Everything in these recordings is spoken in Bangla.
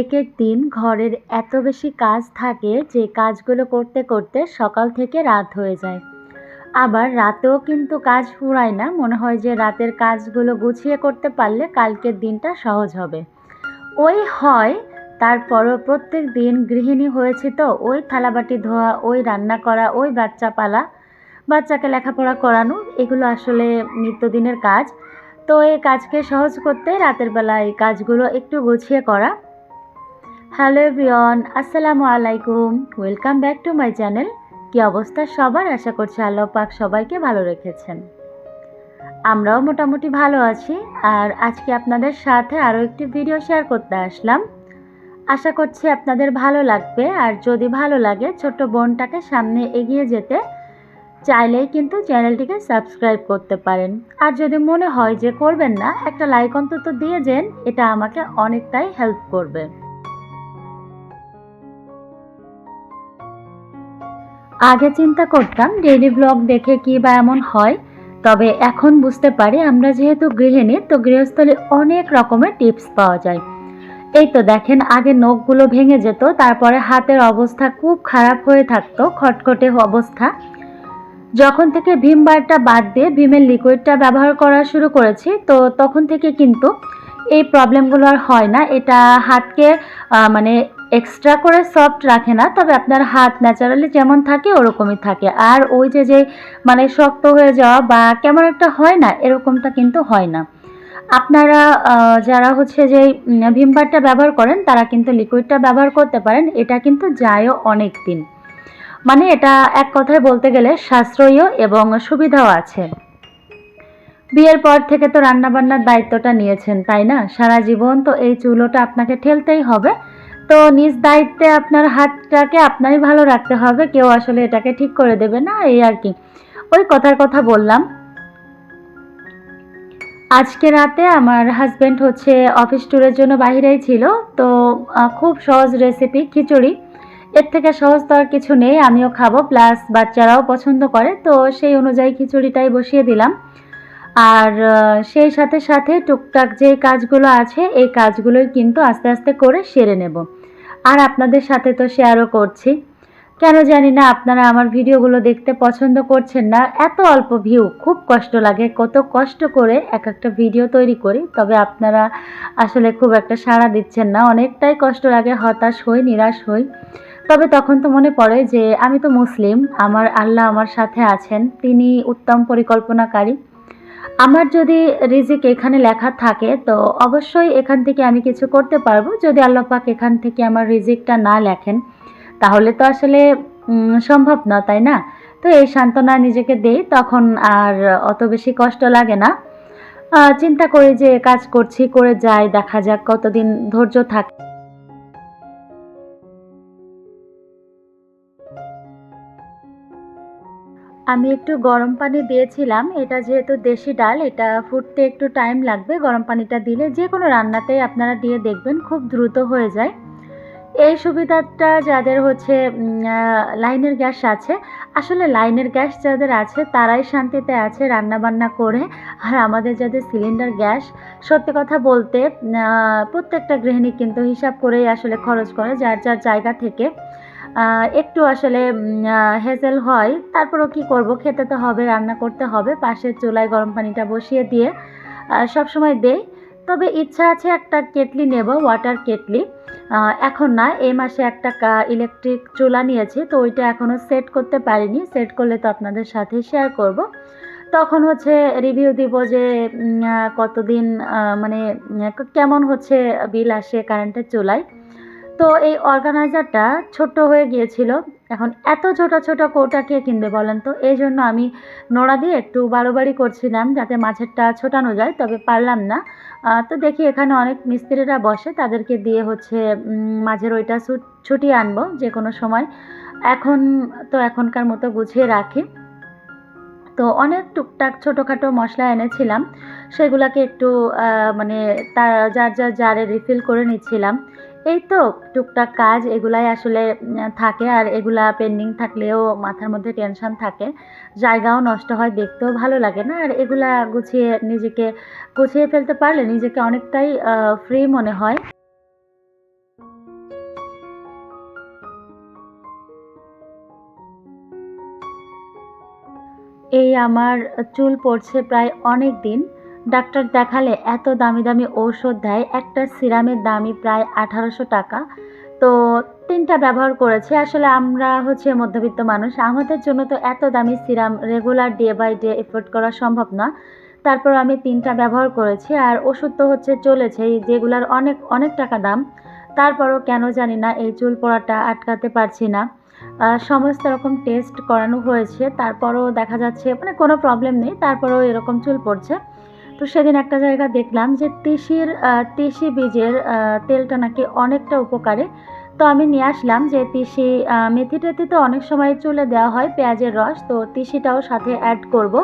এক এক দিন ঘরের এত বেশি কাজ থাকে যে কাজগুলো করতে করতে সকাল থেকে রাত হয়ে যায়। আবার রাতেও কিন্তু কাজ ফুরায় না, মনে হয় যে রাতের কাজগুলো গুছিয়ে করতে পারলে কালকের দিনটা সহজ হবে। ওই হয়, তারপরও প্রত্যেক দিন গৃহিণী হয়েছে তো, ওই থালাবাটি ধোয়া, ওই রান্না করা, ওই বাচ্চা পালা, বাচ্চাকে লেখাপড়া করানো, এগুলো আসলে নিত্যদিনের কাজ। তো এই কাজকে সহজ করতে রাতের বেলা এই কাজগুলো একটু গুছিয়ে করা হ্যালো এভরিওয়ান, আসসালামু আলাইকুম। Welcome back to my channel কি অবস্থা সবার? আশা করছি আল্লাহ পাক সবাইকে ভালো রেখেছেন। আমরাও মোটামুটি ভালো আছি। আর আজকে আপনাদের সাথে আরও একটি ভিডিও শেয়ার করতে আসলাম। আশা করছি আপনাদের ভালো লাগবে। আর যদি ভালো লাগে, ছোট্ট বোনটাকে সামনে এগিয়ে যেতে চাইলেই কিন্তু চ্যানেলটিকে সাবস্ক্রাইব করতে পারেন। আর যদি মনে হয় যে করবেন না, একটা লাইক অন্তত দিয়ে যেন এটা আমাকে অনেকটাই হেল্প করবে। আগে চিন্তা করতাম ডেইলি ব্লগ দেখে কি বা এমন হয়, তবে এখন বুঝতে পারি আমরা যেহেতু গৃহিণী, তো গৃহস্থলে অনেক রকমের টিপস পাওয়া যায়। এই তো দেখেন, আগে নখগুলো ভেঙে যেত, তারপরে হাতের অবস্থা খুব খারাপ হয়ে থাকতো, খটখটে অবস্থা। যখন থেকে ভীম বারটা বাদ দিয়ে ভীমের লিকুইডটা ব্যবহার করা শুরু করেছি, তো তখন থেকে কিন্তু এই প্রবলেমগুলো আর হয় না। এটা হাতকে মানে এক্সট্রা করে সফট রাখে না, তবে আপনার হাত ন্যাচারালি যেমন থাকে ওরকমই থাকে। আর ওই যে যে মানে শক্ত হয়ে যাওয়া বা কেমন একটা হয় না, এরকমটা কিন্তু হয় না। আপনারা যারা হচ্ছে যে ভিমবারটা ব্যবহার করেন, তারা কিন্তু লিকুইডটা ব্যবহার করতে পারেন। এটা কিন্তু যায়ও অনেক দিন। মানে এটা এক কথায় বলতে গেলে সাশ্রয়ীও এবং সুবিধাও আছে। বিয়ের পর থেকে তো রান্নাবান্নার দায়িত্বটা নিয়েছেন, তাই না? সারা জীবন তো এই চুলোটা আপনাকে ঠেলতেই হবে। তো নিজ দায়িত্বে আপনার হাতটাকে আপনারই ভালো রাখতে হবে। কেউ আসলে এটাকে ঠিক করে দেবে না, এই আর কি। ওই কথার কথা বললাম। আজকে রাতে আমার হাজব্যান্ড হচ্ছে অফিস ট্যুরের জন্য বাহিরেই ছিল। তো খুব সহজ রেসিপি খিচুড়ি। এর থেকে সহজ তো আর কিছু নেই, আমিও খাব। প্লাস বাচ্চারাও পছন্দ করে, তো সেই অনুযায়ী খিচুড়িটাই বসিয়ে দিলাম। আর সেই সাথে সাথে টুকটাক যে কাজগুলো আছে, এই কাজগুলোই কিন্তু আস্তে আস্তে করে সেরে নেব। আর আপনাদের সাথে তো শেয়ারও করছি। কেন জানি না আপনারা আমার ভিডিওগুলো দেখতে পছন্দ করছেন না। এত অল্প ভিউ খুব কষ্ট লাগে। কত কষ্ট করে এক একটা ভিডিও তৈরি করি। তবে আপনারা আসলে খুব একটা সাড়া দিচ্ছেন না। অনেকটাই কষ্ট লাগে, হতাশ হই, নিরাশ হই। তবে তখন তো মনে পড়ে যে, আমি তো মুসলিম। আমার আল্লাহ আমার সাথে আছেন। তিনি উত্তম পরিকল্পনাকারী। আমার যদি রিজিক এখানে লেখা থাকে, তো অবশ্যই এখান থেকে আমি কিছু করতে পারব। যদি আল্লাহ পাক এখান থেকে আমার রিজিকটা না লেখেন, তাহলে তো আসলে সম্ভব না, তাই না? তো এই সান্ত্বনা নিজেকে দেই, তখন আর অত বেশি কষ্ট লাগে না। চিন্তা করি যে কাজ করছি, করে যাই, দেখা যাক কতদিন ধৈর্য থাকে। আমি একটু গরম পানি দিয়েছিলাম, এটা যেহেতু দেশি ডাল, এটা ফুটতে একটু টাইম লাগবে, গরম পানিটা দিলে যে কোনো রান্নাতেই আপনারা দিয়ে দেখবেন খুব দ্রুত হয়ে যায়। এই সুবিধাটা যাদের হচ্ছে লাইনের গ্যাস আছে, আসলে লাইনের গ্যাস যাদের আছে, তারাই শান্তিতে আছে রান্না বান্না করে, আর আমাদের যাদের সিলিন্ডার গ্যাস, সত্যি কথা বলতে প্রত্যেকটা গৃহিণী কিন্তু হিসাব করেই আসলে খরচ করে, যার যার জায়গা থেকে। একটু আসলে হেজেল হয়। তারপরও কি করব? খেতে তো হবে, রান্না করতে হবে। পাশের চুলায় গরম পানিটা বসিয়ে দিয়ে সব সময় দেই। তবে ইচ্ছা আছে একটা কেটলি নেব ওয়াটার কেটলি। এখন না, এই মাসে একটা ইলেকট্রিক চুলা নিয়েছি, তো ওইটা এখনও সেট করতে পারিনি। সেট করলে তো আপনাদের সাথে শেয়ার করব। তখন হচ্ছে রিভিউ দিব যে কতদিন মানে কেমন হচ্ছে, বিল আসে কারেন্টের চুলায়। তো এই অর্গানাইজারটা ছোট্ট হয়ে গিয়েছিল। এখন এত ছোট ছোট কৌটা কে কিনবে বলেন তো? এই জন্য আমি নোড়া দিয়ে একটু বাড়োবাড়ি করছিলাম যাতে মাছেরটা ছোটানো যায়, তবে পারলাম না। তো দেখি এখানে অনেক মিস্ত্রিরা বসে, তাদেরকে দিয়ে হচ্ছে মাঝের ওইটা ছুটিয়ে আনব যে কোনো সময়। এখন তো এখনকার মতো গুছিয়ে রাখি। তো অনেক টুকটাক ছোটোখাটো মশলা এনেছিলাম। সেগুলোকে একটু মানে তা, যার যার জারে রিফিল করে নিচ্ছিলাম। এই তো টুকটাক কাজ এগুলাই আসলে থাকে আর এগুলা পেন্ডিং থাকলেও মাথার মধ্যে টেনশন থাকে। জায়গাও নষ্ট হয়, দেখতেও ভালো লাগে না। আর এগুলা গুছিয়ে নিজেকে গুছিয়ে ফেলতে পারলে নিজেকে অনেকটাই ফ্রি মনে হয়। এই আমার চুল পড়ছে প্রায় অনেক দিন। ডাক্তার দেখালে এত দামি দামি ঔষধ দেয়, একটা সিরামের দামই প্রায় আঠারোশো টাকা। তো তিনটা ব্যবহার করেছি। আসলে আমরা হচ্ছে মধ্যবিত্ত মানুষ। আমাদের জন্য তো এত দামি serum regular day by day afford করা সম্ভব না। তারপর আমি তিনটা ব্যবহার করেছি আর ওষুধ তো হচ্ছে চলেছেই যেগুলার অনেক অনেক টাকা দাম। তারপরও কেন জানি না এই চুল পড়াটা আটকাতে পারছি না। সমস্ত রকম টেস্ট করানো হয়েছে। তারপরও দেখা যাচ্ছে মানে কোনো প্রবলেম নেই। তারপরেও এরকম চুল পড়ছে। তো সেদিন একটা জায়গা দেখলাম যে তিসির তিসি বীজের তেলটা নাকি অনেকটা উপকারী। তো আমি নিয়ে আসলাম যে তিসি মেথি টেথি তো অনেক সময় চুলে দেওয়া হয় পেঁয়াজের রস, তো তিসিটাও সাথে অ্যাড করব।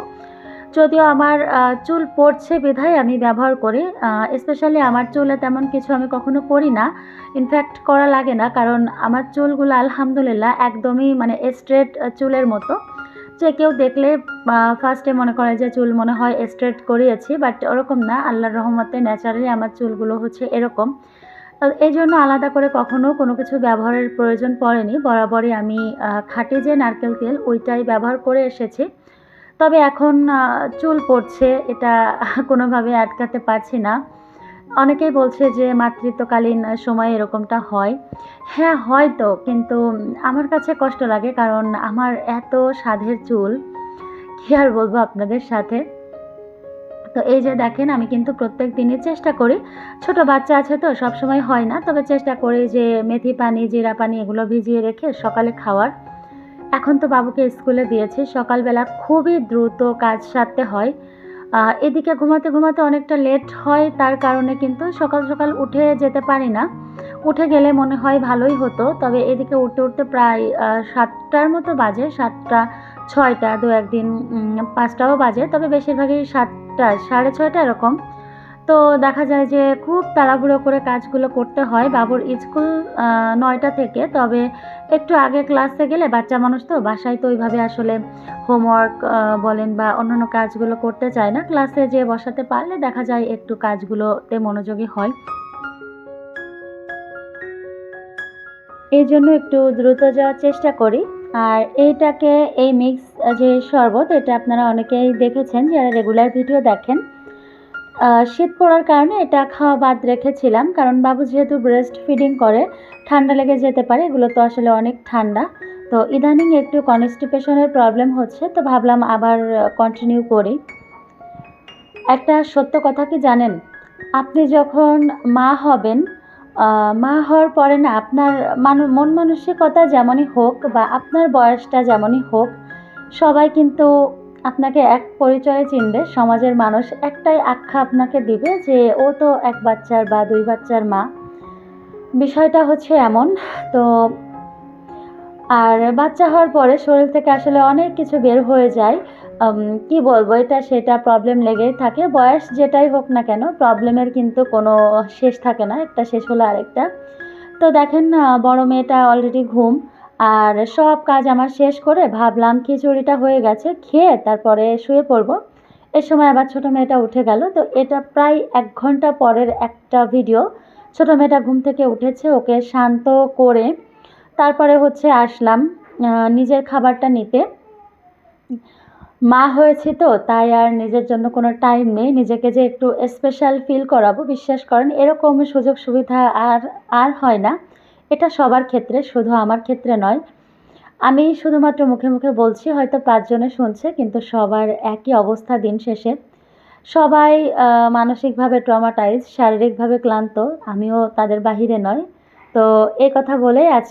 যদিও আমার চুল পড়ছে বিধায় আমি ব্যবহার করি স্পেশালি আমার চুলে তেমন কিছু আমি কখনো করি না। ইনফ্যাক্ট করা লাগে না, কারণ আমার চুলগুলো আলহামদুলিল্লাহ একদমই মানে স্ট্রেট চুলের মতো। যে কেউ দেখলে ফার্স্টে মনে করে যে চুল মনে হয় স্ট্রেট করিয়েছি বাট ওরকম না, আল্লাহর রহমতে ন্যাচারালি আমার চুলগুলো হচ্ছে এরকম। এই জন্য আলাদা করে কখনো কোনো কিছু ব্যবহারের প্রয়োজন পড়েনি, বরাবরই আমি খাঁটি যে নারকেল তেল, ওইটাই ব্যবহার করে এসেছি। তবে এখন চুল পড়ছে, এটা কোনোভাবে আটকাতে পারছি না। অনেকেই বলছে যে মাতৃত্বকালীন সময়ে এরকমটা হয়। হ্যাঁ হয়তো, কিন্তু আমার কাছে কষ্ট লাগে কারণ আমার এত সাধের চুল, কী আর বলব আপনাদের সাথে? তো এই যে দেখেন, আমি কিন্তু প্রত্যেক দিনই চেষ্টা করি। ছোট বাচ্চা আছে তো সব সময় হয় না, তবে চেষ্টা করি যে মেথি পানি, জিরা পানি এগুলো ভিজিয়ে রেখে সকালে খাওয়ার। এখন তো বাবুকে স্কুলে দিয়েছি, সকালবেলা খুবই দ্রুত কাজ সারতে হয়। এদিকে ঘুমাতে ঘুমাতে অনেকটা লেট হয়, তার কারণে কিন্তু সকাল সকাল উঠে যেতে পারি না। উঠে গেলে মনে হয় ভালোই হতো, তবে এদিকে উঠতে উঠতে প্রায় সাতটার মতো বাজে, সাতটা, ছয়টা, দু একদিন পাঁচটাও বাজে, তবে বেশিরভাগই সাতটা, সাড়ে ছয়টা এরকম। তো দেখা যায় যে খুব তাড়াহুড়ো করে কাজগুলো করতে হয়। বাবুর স্কুল নয়টা থেকে। তবে একটু আগে ক্লাসে গেলে বাচ্চা মানুষ তো বাসায় তো ওইভাবে আসলে হোমওয়ার্ক বলেন বা অন্যান্য কাজগুলো করতে চায় না। ক্লাসে যে বসাতে পারলে দেখা যায় একটু কাজগুলোতে মনোযোগী হয়। এই জন্য একটু দ্রুত যাওয়ার চেষ্টা করি। আর এইটাকে, এই মিক্স যে শরবত, এটা আপনারা অনেকেই দেখেছেন, যারা রেগুলার ভিডিও দেখেন। শীত পড়ার কারণে এটা খাওয়া বাদ রেখেছিলাম, কারণ বাবু যেহেতু ব্রেস্ট ফিডিং করে, ঠান্ডা লেগে যেতে পারে, এগুলো তো আসলে অনেক ঠান্ডা। তো ইদানিং একটু কনস্টিপেশনের প্রবলেম হচ্ছে, তো ভাবলাম আবার কন্টিনিউ করি। একটা সত্য কথা কি জানেন? আপনি যখন মা হবেন মা হওয়ার পরে না আপনার মানু মন মানসিকতা যেমনই হোক বা আপনার বয়সটা যেমনই হোক, সবাই কিন্তু আপনাকে এক পরিচয়ে চিনবে, সমাজের মানুষ একটাই আখ্যা আপনাকে দিবে যে ও তো এক বাচ্চার বা দুই বাচ্চার মা। বিষয়টা হচ্ছে এমন, তো আর বাচ্চা হওয়ার পরে শরীর থেকে আসলে অনেক কিছু বের হয়ে যায়। কি বলব, এটা সেটা প্রবলেম লেগেই থাকে। বয়স যেটাই হোক না কেন প্রবলেমের কিন্তু কোনো শেষ থাকে না, একটা শেষ হলো আরেকটা। তো দেখেন বড় মেয়েটা অলরেডি ঘুম। আর সব কাজ আমার শেষ করে ভাবলাম খিচুড়িটা হয়ে গেছে, খেয়ে তারপরে শুয়ে পড়ব। এ সময় আবার ছোটো মেয়েটা উঠে গেল। তো এটা প্রায় এক ঘণ্টা পরের একটা ভিডিও। ছোটো মেয়েটা ঘুম থেকে উঠেছে, ওকে শান্ত করে তারপরে হচ্ছে আসলাম নিজের খাবারটা নিতে। মা হয়েছে তো, তাই আর নিজের জন্য কোনো টাইম নেই। নিজেকে যে একটু স্পেশাল ফিল করাবো, বিশ্বাস করেন, এরকম সুযোগ সুবিধা আর আর হয় না। এটা সবার ক্ষেত্রে, শুধু আমার ক্ষেত্রে নয়। আমি শুধুমাত্র মুখে মুখে বলছি, হয়তো পাঁচজনে শুনছে, কিন্তু সবার একই অবস্থা দিন শেষে। সবাই মানসিকভাবে ট্রমাটাইজ শারীরিকভাবে ক্লান্ত, আমিও তাদের বাহিরে নয়। তো এই কথা বলে আজ